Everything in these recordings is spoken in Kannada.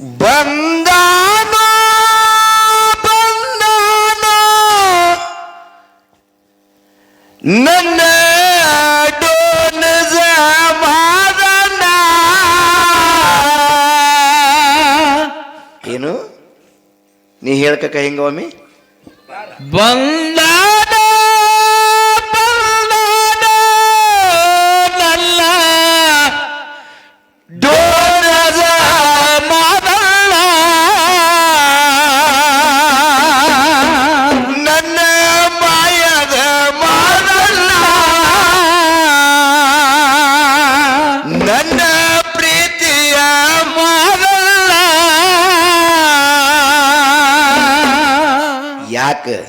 ಬಂದಾನೋ ಬಂದಾನೋ. ನನ್ನ ಡೋನ ಏನು? ನೀ ಹೇಳ್ಕಕ್ಕ ಹೆಂಗ ಒಮ್ಮೆ ಬಂದಾನ ಯಾಕ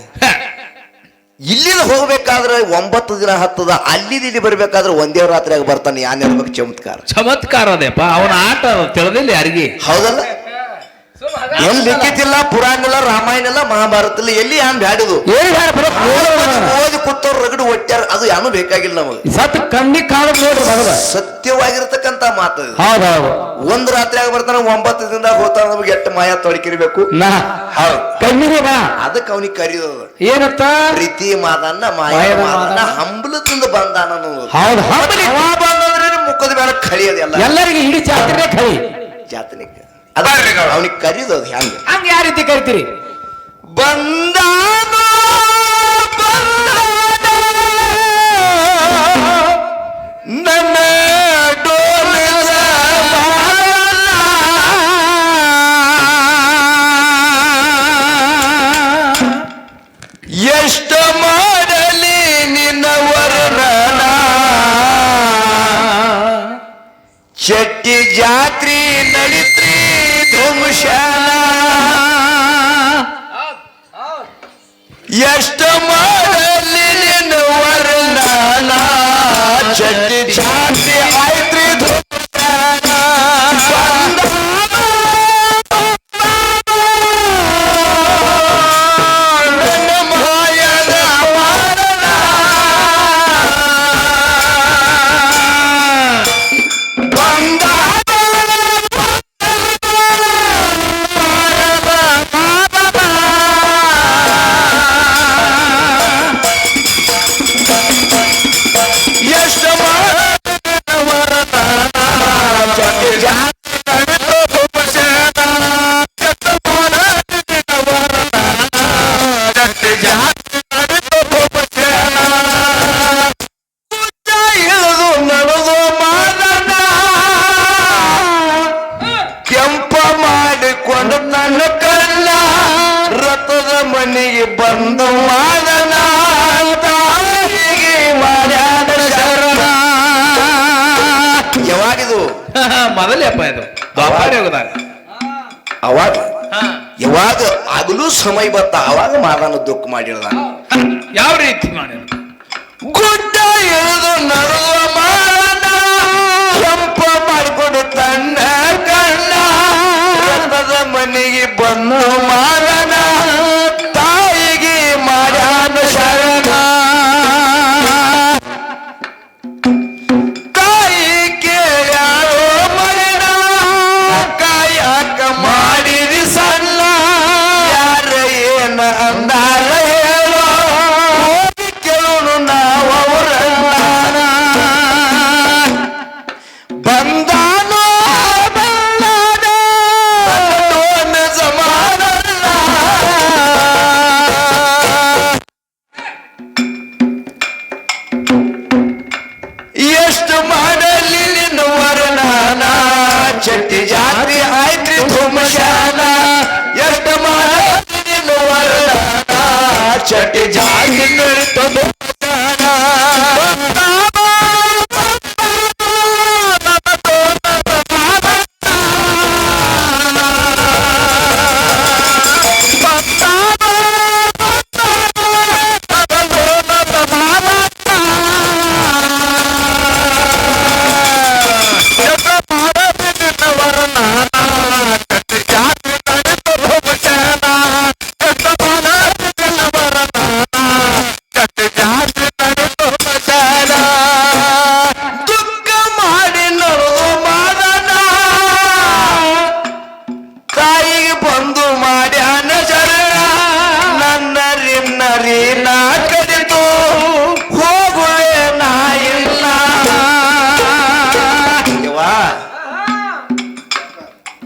ಇಲ್ಲಿಂದ ಹೋಗ್ಬೇಕಾದ್ರೆ ಒಂಬತ್ತು ದಿನ ಹತ್ತದ ಅಲ್ಲಿದ ಇಲ್ಲಿ ಬರ್ಬೇಕಾದ್ರೆ ಒಂದೇ ರಾತ್ರಿಯಾಗ ಬರ್ತಾನೆ ಯಾನ್ ಚಮತ್ಕಾರ. ಚಮತ್ಕಾರ ಅದೇಪ್ಪ ಅವನ ಆಟ ತಿಳಿದಿಲ್ಲ ಯಾರಿಗೆ? ಹೌದಲ್ಲ? ಎಲ್ಲಿ ಲಿಖಿತಿಲ್ಲ ಪುರಾಣ ಇಲ್ಲ ರಾಮಾಯಣ ಇಲ್ಲ ಮಹಾಭಾರತ ಇಲ್ಲ ಎಲ್ಲಿ ಯಾನ್ ಬ್ಯಾಡಿದು ಓದಿ ಕೂತವ್ರು ರಗಡು ಒಟ್ಟಾರ ಅದು ಯಾನು ಬೇಕಾಗಿಲ್ಲ ನಮಗೆ. ಸತ್ ಕಣ್ಣಿ ಕಾಣದ್ ನೋಡ್ರಿ ಸತ್ಯವಾಗಿರ್ತಕ್ಕಂತ ಮಾತು ಇದು. ಒಂದ್ ರಾತ್ರಿ ಆಗ ಬರ್ತಾನ ಒಂಬತ್ತು ದಿನದಾಗ ಹೋಗ್ತಾನ ನಮ್ಗೆ ಎಟ್ಟು ಮಾಯ ತೊಡಕಿರ್ಬೇಕು. ನಾ. ಹೌದು. ಕಣ್ಣಿಗೆ ಬಾ. ಅದಕ್ಕೆ ಅವನಿಗೆ ಕರೆಯೋದು ಏನತ್ತ ಪ್ರೀತಿ ಮಾದನ್ನ ಮಾಯ ಮಾಯದ ಮಾದನ್ನ. ಮಾದನ್ನ. ಹಂಬಲದಿಂದ ಬಂದಾನ. ಹೌದು. ಮುಖದ ಮೇಲೆ ಕಳಿಯೋದು ಎಲ್ಲ ಎಲ್ಲರಿಗೆ ಇಡೀ ಜಾತ್ರೆ ಕಳಿ. ಜಾತನಿಗೆ ಅದ ಅವನಿಗೆ ಕರೆಯೋದು ಅದು ಹೆಂಗ ಹಂಗ ಯಾವ ರೀತಿ ಕರಿತೀರಿ? ಬಂದ ನನ್ನ ಎಷ್ಟು ಮಾಡಲಿ ನಿನ್ನ ವರ್ಣನ. ಚಟ್ಟಿ ಜಾತ್ರಿ ಸಮಯ ಬತ್ತ ಅವಾಗ ಮಾದನ ದುಃಖ ಮಾಡಿರ್ದ. ಯಾವ ರೀತಿ ಮಾಡಿ ಗುಡ್ಡ ಎಳೆದು ನಡೆದುವ ಮಾರನ ಕೆಂಪ ಮಾಡಿಕೊಂಡು ತನ್ನ ಕಣ್ಣ ಮನೆಗೆ ಬಂದು ಮಾರನ.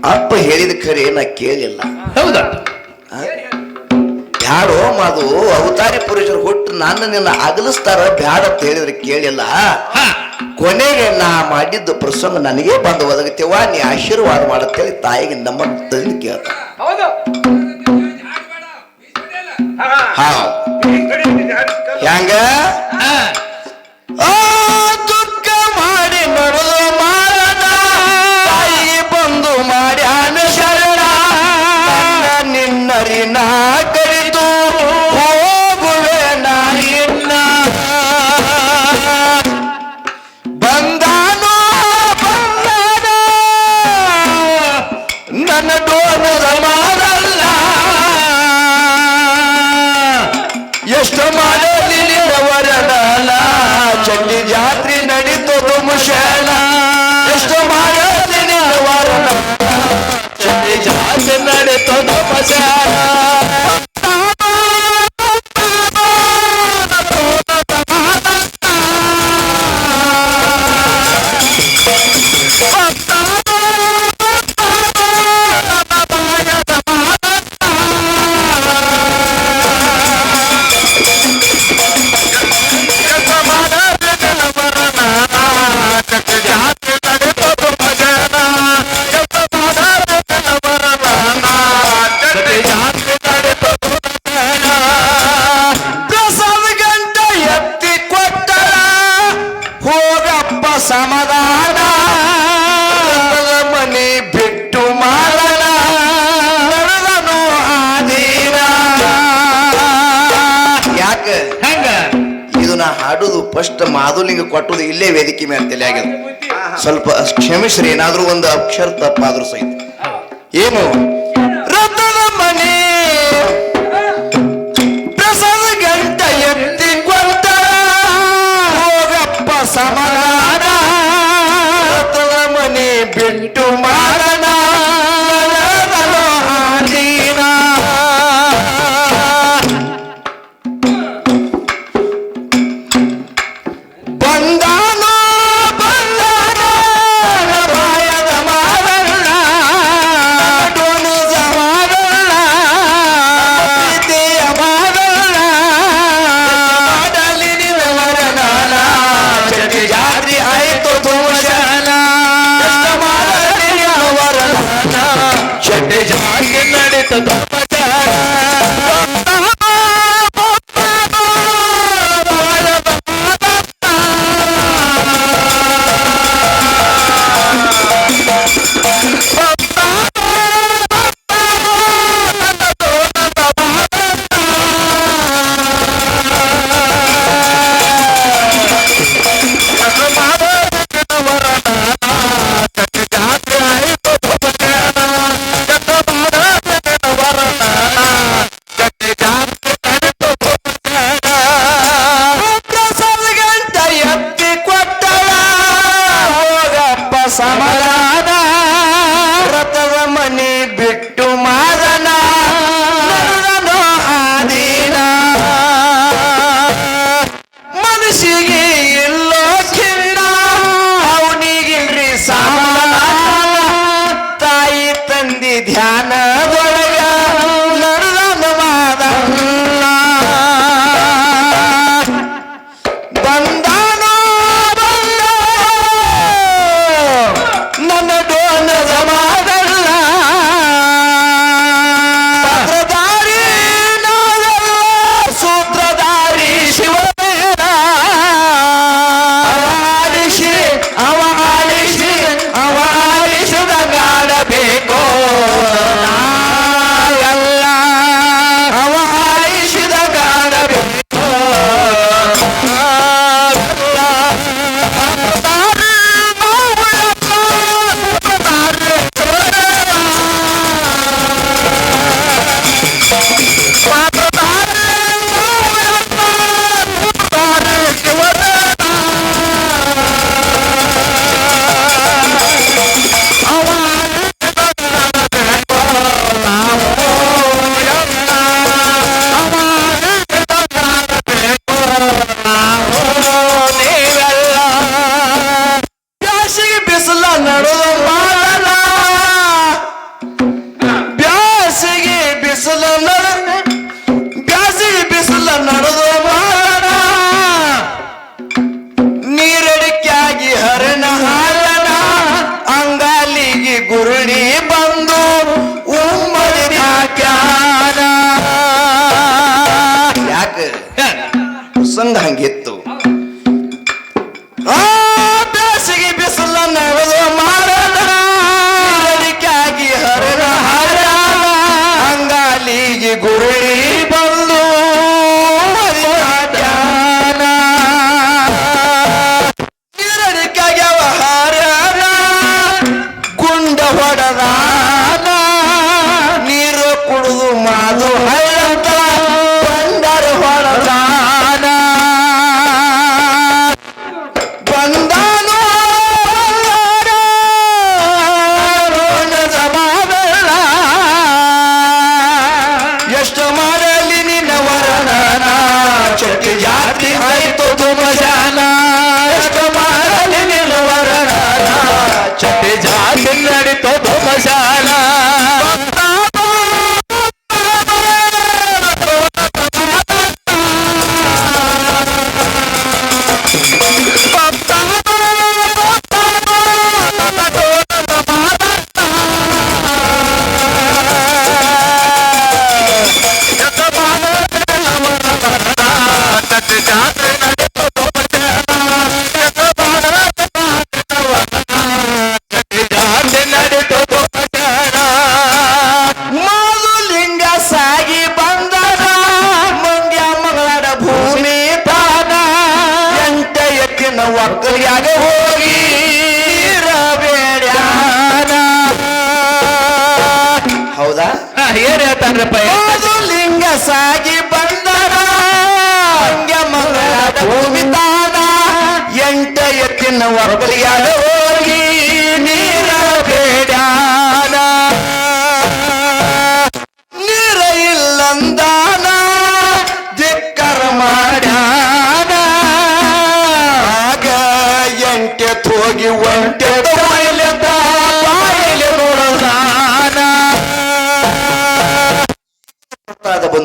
ಅಪ್ಪ ಹೇಳಿದ ಖರೆ ನಾ ಕೇಳಿಲ್ಲ. ಹೌದಾ? ಬ್ಯಾಡೋ ಮಾದು ಅವತಾರಿ ಪುರುಷರು ಹುಟ್ಟು ನನ್ನ ನಿನ್ನ ಅಗಲಿಸ್ತಾರ ಬ್ಯಾಡ ಅಂತ ಹೇಳಿದ್ರೆ ಕೇಳಿಲ್ಲ. ಹಾ. ಕೊನೆಗೆ ನಾ ಮಾಡಿದ್ದ ಪ್ರಸಂಗ ನನಗೆ ಬಂದು ಒದಗುತ್ತೇವ ನೀ ಆಶೀರ್ವಾದ ಮಾಡುತ್ತೇಳಿ ತಾಯಿಗೆ ನಮ್ಮ ತಂದು ಕೇಳ್ತ ಹೌದು. ಹಾ. ಹೆಂಗ? ಅಂತೇಳಿ ಮೇಲೆ ತಲೆಯಾಗ್ಯದ. ಸ್ವಲ್ಪ ಕ್ಷಮಿಸ್ರಿ ಏನಾದ್ರೂ ಒಂದು ಅಕ್ಷರ ತಪ್ಪಾದ್ರೂ ಸಹಿತ. ಏನು? ರಥದ ಮನೆ. ಪ್ರಸಾದ ಗಂಟ ಎತ್ತಿ ಕೊಟ್ಟ. ಹೋಗಪ್ಪ ಸಮಾನ ರಥದ ಮನೆ ಬಿಟ್ಟು ಮಾಡಣ ध्यान ഉരുളി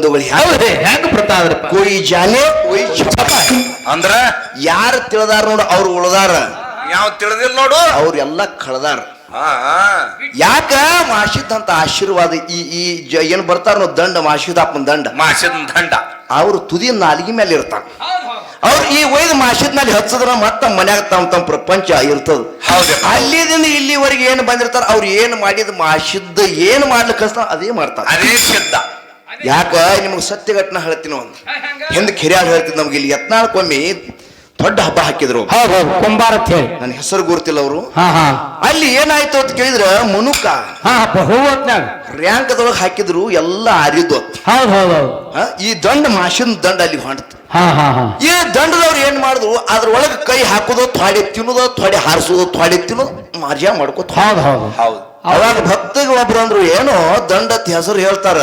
ಆದ ಬಂಧುಗಳು ಯಾವ ಹೌದೇ ಹೆಂಗ ಪ್ರತಾದ್ರಪ್ಪ ಕೊಯ್ ಜಾನೆ ಕೊಯ್ ಚಪ ಅಂದ್ರ? ಯಾರು ತಿಳಿದಾರ ನೋಡು ಅವ್ರು ಉಳ್ದಾರ. ಯಾವ ತಿಳಿದಿಲ್ಲ ನೋಡು. ಅವ್ರೆಲ್ಲ ಕಳ್ದಾರ. ಯಾಕ? ಮಾಷಿದ್ ಆಶೀರ್ವಾದ ಈ ಈ ಜ ಏನ್ ಬರ್ತಾರ ದಂಡ ಮಾಷಿದಪ್ಪನ ದಂಡ. ಮಾಸಿದ ದಂಡ. ಅವ್ರು ತುದಿ ನಾಲಿಗೆ ಮೇಲೆ ಇರ್ತಾರ. ಅವ್ರು ಈ ಒಯ್ದು ಮಾಷಿದ್ ಮೇಲೆ ಹಚ್ಚದ್ರ ಮತ್ತ ಮನ್ಯಾಗ ತಮ್ಮ ತಮ್ಮ ಪ್ರಪಂಚ ಇರ್ತದ. ಹೌದು. ಅಲ್ಲಿದಿಂದ ಇಲ್ಲಿವರೆಗೆ ಏನ್ ಬಂದಿರ್ತಾರ ಅವ್ರು ಏನ್ ಮಾಡಿದ ಮಾಷಿದ್ದ ಏನ್ ಮಾಡ್ಲಿಕ್ಕೆ ಕಷ್ಟ ಅದೇ ಮಾಡ್ತಾರ. ಅದೇ ಸಿದ್ಧ. ಯಾಕ? ನಿಮ್ಗೆ ಸತ್ಯ ಘಟನೆ ಹೇಳ್ತೀನಿ ಒಂದು. ಹಿಂದೆ ಕೆರಿಯಾಳ ಹೇಳ್ತಿದ್ ನಮ್ಗೆ ಇಲ್ಲಿ ಯತ್ನಾಳ್ಕೊಮ್ಮಿ ದೊಡ್ಡ ಹಬ್ಬ ಹಾಕಿದ್ರು. ಹೌದು ಹೌದು ಕುಂಬಾರ ಅಂತ ಹೇಳಿ. ನನ್ನ ಹೆಸರು ಗುರುತಿಲ್ಲ ಅವರು. ಹಾ ಹಾ. ಅಲ್ಲಿ ಏನಾಯ್ತು ಅಂತ ಕೇಳಿದ್ರ ಮುನುಕ ಹಾ ಅದೊಳಗೆ ಹಾಕಿದ್ರು ಎಲ್ಲ ಅರಿದು ಹೌದು ಹೌದು ಹೌದು. ಈ ದಂಡ ಮಾಶಿನ ದಂಡ ಅಲ್ಲಿ ಹೊಂಡತ್ ಹಾ ಹಾ ಹಾ. ಈ ದಂಡದವ್ರು ಏನ್ ಮಾಡಿದ್ರು ಅದ್ರೊಳಗೆ ಕೈ ಹಾಕುದು ಥೊಡೆ ತಿನ್ನುದು ಥೊಡೆ ಹಾರಿಸೋದು ಥೊಡೆ ತಿನ್ನೋದು ಮಾರ್ಜಾ ಮಾಡ್ಕೋತ ಹೌದು ಹೌದು. ಹೌದು. ಅವಾಗ ಭಕ್ತಗೆ ಒಬ್ರು ಅಂದ್ರು ಏನೋ ದಂಡತ್ ಹೆಸರು ಹೇಳ್ತಾರ.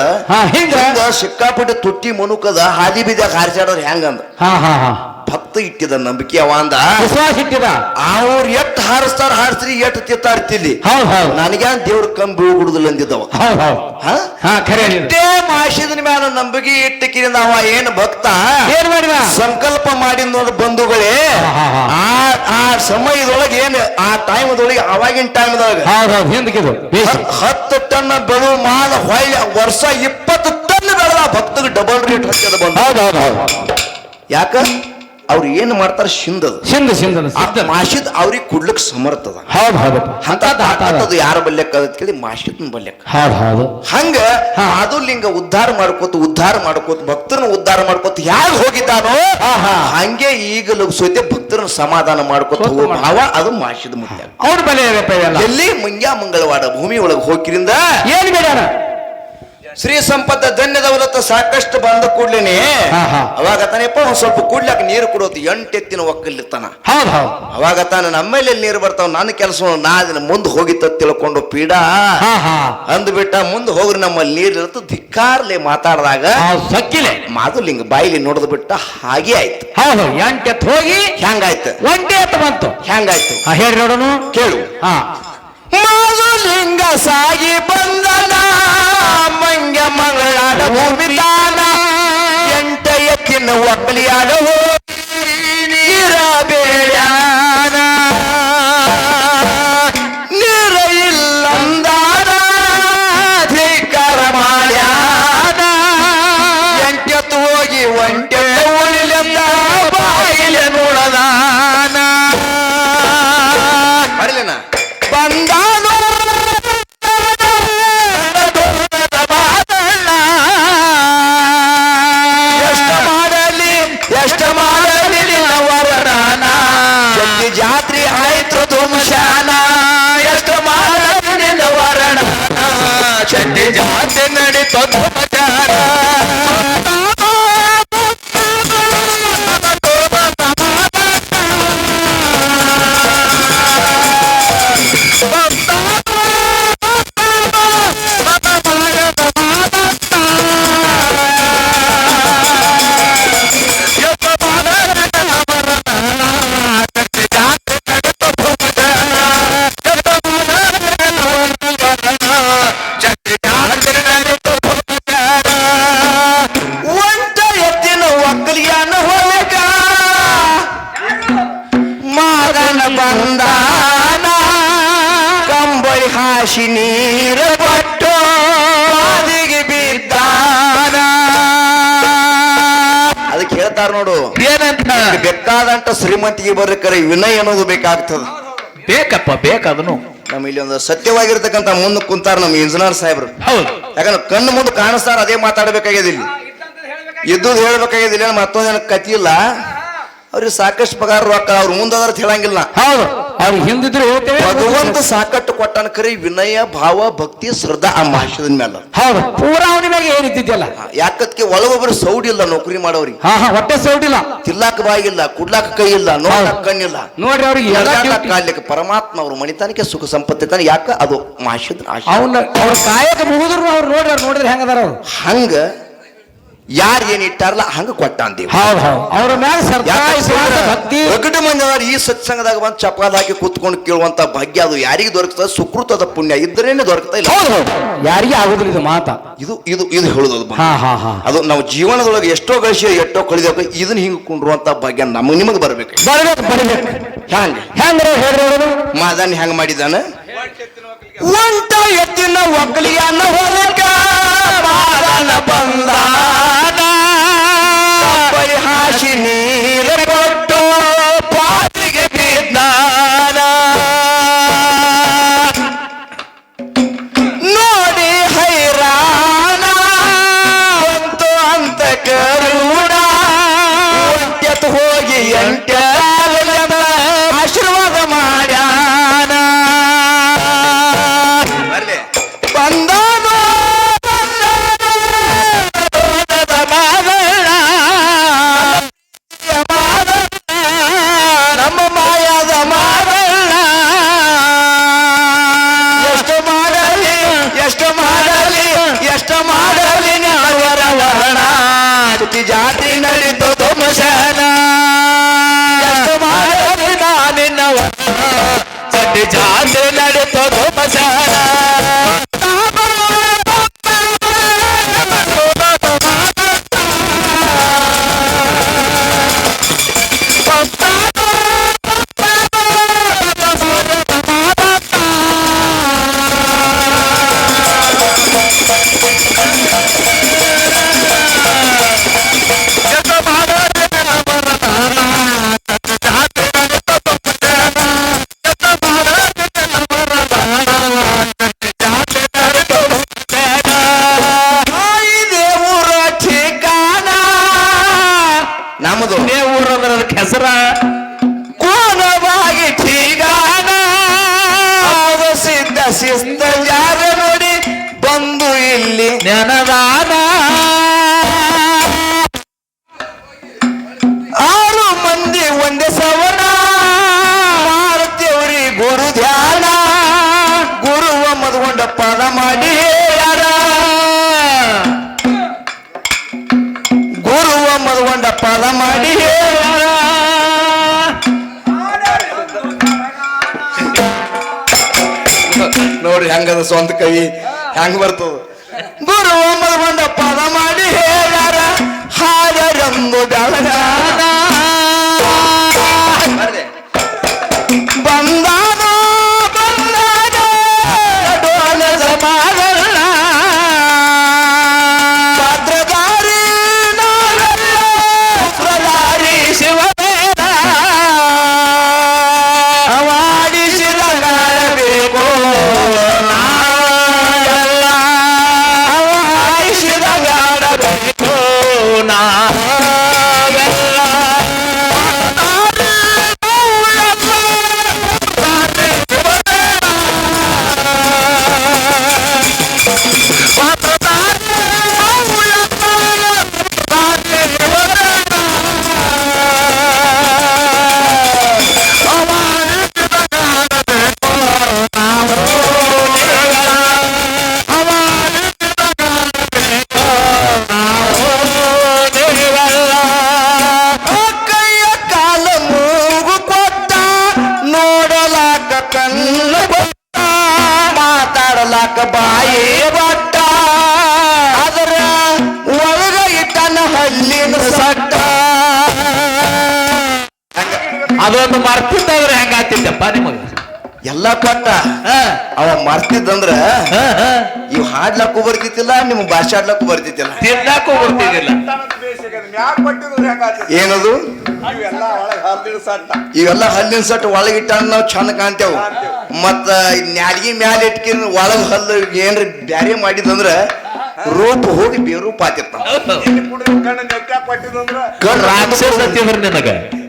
ಹಿಂಗ? ಸಿಕ್ಕಾಪಟ್ಟೆ ತುಟ್ಟಿ ಮುನುಕದ ಹಾದಿ ಬೀದಾಗ ಹಾರಿಸಾಡೋರು ಹೆಂಗಂದ ಹಾ ಹಾ ಹಾ. ಭಕ್ತ ಇಟ್ಟಿದ ನಂಬಿಕೆ ಅವಂದ ಅಂದ. ವಿಶ್ವಾಸ ಇಟ್ಟಿದ. ಅವ್ರು ಎಟ್ ಹಾರಿಸ್ತಾರ ಹಾರಿಸ್ರಿ ಎಟ್ ತಿತ್ತಾರ ತಿಲ್ಲಿ ಹೌದು ಹೌದು. ನನಗ್ಯಾನ್ ದೇವ್ರ ಕಂಬಿ ಬೀಳ್ಬಿಡುದಿಲ್ಲ ಅಂದಿದ್ದವ. ಹೌದು ಹೌದು. ಹ? ಹಾ ಖರೆ. ಇಷ್ಟೇ ಮಾಸಿದ ಮ್ಯಾಲ ನಂಬಿಕೆ ಇಟ್ಟಕಿರಿ ನಾವ ಏನ್ ಭಕ್ತ? ಏನ್ ಮಾಡಿದ? ಸಂಕಲ್ಪ ಮಾಡಿದ ನೋಡ್ ಬಂಧುಗಳೇ. ಹಾ, ಹಾ, ಆ ಆ ಸಮಯದೊಳಗೆ ಏನ್ ಆ ಟೈಮ್ದೊಳಗೆ ಅವಾಗಿನ ಟೈಮ್ದೊಳಗೆ. ಹೌದು ಹೌದು ಹಿಂದಕ್ಕಿದು ಬೇಸಿ. ಹತ್ತು ಟನ್ ಬೆಳು ಮಾಲ ಹೊಳ್ಳಿ ವರ್ಷ ಇಪ್ಪತ್ತು ಟನ್ ಬೆಳೆದ ಭಕ್ತಗೆ ಡಬಲ್ ರೇಟ್ ಹಚ್ಚದ ಬಂದ. ಹೌದು ಹೌದು ಹೌದು. ಯಾಕ? ಅವ್ರು ಏನ್ ಮಾಡ್ತಾರ ಶಿಂದದ ಸಿಂಧ ಸಿಂಧ ಮಾಸಿದ್ ಅವ್ರಿಗೆ ಕೊಡ್ಲಿಕ್ಕೆ ಸಮರ್ಥದ ಹೌದು ಯಾರ ಬಲ್ಯಕ್ಕ ಅಂತ ಕೇಳಿ ಮಾಸಿದ್ನ ಬಲ್ಲೆಕ್ಕ ಹೌದು ಹೌದು. ಹಂಗ ಅದು ಲಿಂಗ ಉದ್ಧಾರ ಮಾಡ್ಕೋತ ಉದ್ಧಾರ ಮಾಡ್ಕೋತ ಭಕ್ತರನ್ನ ಉದ್ಧಾರ ಮಾಡ್ಕೋತ ಯಾರು ಹೋಗಿದ್ದಾನೋ ಹಂಗೆ ಈಗಲೂ ಸಹಿತ ಭಕ್ತರನ್ನ ಸಮಾಧಾನ ಮಾಡ್ಕೋತ ಹೋಗೋ ಭಾವ ಅದು ಮಾಸಿದ ಮುಂದೆ ಅವ್ರ ಬಲೆ ಎಲ್ಲಿ. ಮುಂಗ್ಯಾ ಮಂಗಳವಾರ ಭೂಮಿ ಒಳಗೆ ಹೋಗಿರಿಂದ ಏನ್ ಬೇಡ ಶ್ರೀ ಸಂಪತ್ತ ಧನ್ಯದವರತ್ತ ಸಾಕಷ್ಟು ಬಂದ ಕೂಡ್ಲೇನೆ. ಅವಾಗ ತಾನೇಪ್ಪ ಒಂದ್ ಸ್ವಲ್ಪ ಕೂಡ್ಲಾಕ ನೀರು ಕುಡೋದು ಎಂಟೆತ್ತಿನ ಹೌದು ಅವಾಗ ನಮ್ಮ ನಮ್ಮಲ್ಲಿ ನೀರು ಬರ್ತಾವ ನನ್ನ ಕೆಲಸ ನಾ ಅದನ್ನ ಮುಂದೆ ಹೋಗಿತ್ತ ತಿಳ್ಕೊಂಡು ಪೀಡ. ಅಂದ್ಬಿಟ್ಟ ಮುಂದೆ ಹೋಗ್ರಿ ನಮ್ಮಲ್ಲಿ ನೀರು ಇರತ್ತು ಧಿಕ್ಕಾರ್ಲೆ ಮಾತಾಡಿದಾಗ ಸಕ್ಕಿಲೆ. ಮಾದುಲಿಂಗ ಬಾಯಿಲಿ ನೋಡಿದ್ ಬಿಟ್ಟ ಹಾಗೆ ಆಯ್ತು. ಹೌದು ಎಂಟೆತ್ ಹೋಗಿ ಹೆಂಗಾಯ್ತು? ಒಂಟೆ ಬಂತು. ಹೆಂಗಾಯ್ತು? ಹೇಳಿ ನೋಡೋಣ ಕೇಳು. ಹಾ. ಮಾಧುಲಿಂಗ ಸಾಗಿ ಬಂದನ ಮಂಗ ಮಂಗಳಾದ ಭೂಮಿ ತಾನ ಎಂಟ ಎತ್ತಿನ ಒಕ್ಕಲಿಯಾದ ನೀರ ಬೇಡ್ಯಾನ ಬೇಕಾದಂತ ಶ್ರೀಮಂತಿಗೆ ಬರ್ಲಿಕ್ಕರೆ ವಿನಯ ಅನ್ನೋದು ಬೇಕಾಗ್ತದ. ಬೇಕಪ್ಪ ಬೇಕದನು. ನಮ್ಮ ಇಲ್ಲಿ ಒಂದು ಸತ್ಯವಾಗಿರ್ತಕ್ಕಂಥ ಮುಂದೆ ಕುಂತಾರ ನಮ್ಮ ಇಂಜಿನಿಯರ್ ಸಾಹೇಬ್ರು. ಹೌದು. ಯಾಕಂದ್ರೆ ಕಣ್ಣು ಮುಂದೆ ಕಾಣಿಸ್ತಾರ ಅದೇ ಮಾತಾಡ್ಬೇಕಾಗ್ಯದ ಇಲ್ಲಿ. ಹೇಳ್ಬೇಕಾಗಿದ್ದಿಲ್ಲ ಹೇಳ್ಬೇಕಾಗ್ಯದ ಇಲ್ಲ ಮತ್ತೊಂದೇನು ಕತಿ ಇಲ್ಲ. ಅವ್ರಿಗೆ ಸಾಕಷ್ಟು ಪಗಾರ ರೊಕ್ಕ ಅವ್ರ ಅದ್ರ ಹೇಳಂಗಿಲ್ಲ. ಹೌದು. ಅವ್ರಿಗೆ ಹಿಂದಿದ್ರು ಹೇಳ್ತೇವೆ ಭಗವಂತ ಸಾಕಟ್ಟು ಕೊಟ್ಟನ ಕರಿ ವಿನಯ ಭಾವ ಭಕ್ತಿ ಶ್ರದ್ಧಾ ಆ ಮಹರ್ಷದ ಮೇಲೆ ಹೌದು. ಪೂರಾ ಅವನ ಮ್ಯಾಗ ಏನಿದ್ದಿದ್ಯಲ್ಲ ಯಾಕತ್ಕೆ ಒಳಗೊಬ್ಬರು ಸೌಡಿ ಇಲ್ಲ ನೌಕರಿ ಮಾಡೋರಿಗೆ ಹಾ ಹಾ ಹೊಟ್ಟೆ ಸೌಡಿಲ್ಲ ತಿಲ್ಲಾಕ ಬಾಯಿಲ್ಲ ಕುಡ್ಲಾಕ ಕೈ ಇಲ್ಲ ನೋಡಕ್ ಕಣ್ಣಿಲ್ಲ ನೋಡ್ರಿ ಅವ್ರಿಗೆ ಎಲ್ಲ duty. ಪರಮಾತ್ಮ ಅವರು ಮಣಿತಾನಕ್ಕೆ ಸುಖ ಸಂಪತ್ತಿ ತಾನೆ ಯಾಕ ಅದು ಮಹರ್ಷದ ಆಶೀರ್ವಾದ. ಅವ್ರ ಕಾಯಕ ಮುಗಿದ್ರು ಅವ್ರು ನೋಡ್ರಿ ಅವ್ರು ನೋಡಿದ್ರೆ ಹೆಂಗದಾರ ಅವ್ರು? ಹಂಗ ಯಾರು ಏನ್ ಇಟ್ಟಾರಲ್ಲ ಹಂಗ ಕೊಟ್ಟ ಅಂತೀವಿ ಹೌದು ಹೌದು. ಅವ್ರ ವಿಶ್ವಾಸ ಭಕ್ತಿ ಈ ಸತ್ಸಂಗದಾಗ ಬಂದು ಚಪಾದ ಹಾಕಿ ಕೂತ್ಕೊಂಡು ಕೇಳುವಂತ ಭಾಗ್ಯ ಅದು ಯಾರಿಗೆ ದೊರಕ್ತದ? ಸುಕೃತದ ಪುಣ್ಯ ಇದ್ರೇನೆ ದೊರಕ್ತಾ ಇಲ್ಲ. ಹೌದು ಹೌದು. ಯಾರಿಗೆ ಆಗುದಿಲ್ಲ ಇದು ಮಾತ. ಇದು ಇದು ಇದು ಹೇಳುದು ಅದು ಹಾ ಹಾ ಹಾ. ಅದು ನಾವು ಜೀವನದೊಳಗೆ ಎಷ್ಟೋ ಗಳಿಸಿ ಎಷ್ಟೋ ಕಳಿದೇವ ಇದನ್ನ ಹಿಂಗ ಕುಂಡ್ರುವಂತ ಭಾಗ್ಯ ನಮಗ್ ನಿಮಗ್ ಬರ್ಬೇಕು. ಬರ್ಬೇಕು ಬರ್ಬೇಕು. ಹ್ಯಾಂಗ? ಹೆಂಗ್ರಿ ಹೇಳ್ರಿ ಅವ್ರು ಮಾದನ್ ಹೆಂಗ ಮಾಡಿದಾನ? ಒಂಟ ಎತ್ತಿನ ಒಕ್ಕಲಿಯನ್ನ ಸ್ವಂತ ಹೆಂಗ್ ಬರ್ತದ? ಗುರುವ ಮದ್ಕೊಂಡ ಪದ ಮಾಡಿ ಹೇಳ್ಯಾರ. ಹಾಡರಂದು ಗಳಗಾನ ಕೊಟ್ಟ. ಅವ ಮರ್ತಿದ್ದಂದ್ರ ಇವ್ ಹಾಡ್ಲಕ್ಕೂ ಬರ್ತಿತ್ತಿಲ್ಲ ನಿಮ್ ಭಾಷೆ ಆಡ್ಲಕ್ಕೂ ಬರ್ತಿತ್ತಿಲ್ಲ. ತಿನ್ನಕ್ಕೂ ಬರ್ತಿದ್ದಿಲ್ಲ. ಏನದು? ಇವೆಲ್ಲ ಹಲ್ಲಿನ ಸಟ್ ಒಳಗಿಟ್ಟ ನಾವು ಚಂದ ಕಾಣ್ತೇವ್. ಮತ್ತ ನ್ಯಾಲ್ಗಿ ಮ್ಯಾಲ ಇಟ್ಕಿನ್ ಒಳಗ್ ಹಲ್ಲು ಏನ್ರ ಬ್ಯಾರೆ ಮಾಡಿದಂದ್ರ ರೂಪ ಹೋಗಿ ಬೇರೂಪ ಆತಿರ್ತಾವ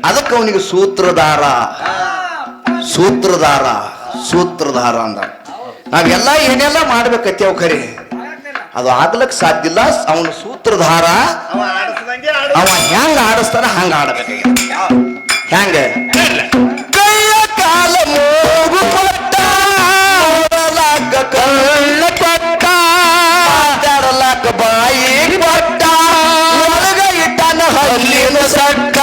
ಅದಕ್ಕೆ ಅವನಿಗೆ ಸೂತ್ರಧಾರ. ಸೂತ್ರಧಾರ. ಸೂತ್ರಧಾರ ಅಂದ. ನಾವೆಲ್ಲ ಏನೆಲ್ಲ ಮಾಡ್ಬೇಕತ್ತಿ ಅವ್ ಅದು ಆಗ್ಲಕ್ ಸಾಧ್ಯ ಇಲ್ಲ. ಅವನು ಸೂತ್ರಧಾರ. ಅವ ಹೆಂಗ ಆಡಸ್ತಾನ ಹಂಗ ಆಡ್ಬೇಕ ಹೆಂಗ? ಕೈಯ ಕಾಲ ಮೂಗು ಕೊಟ್ಟ ಕಣ್ಣ ಬಾಯಿ ಕೊಟ್ಟ ಹಲ್ಲಿನ ಸಟ್ಟ.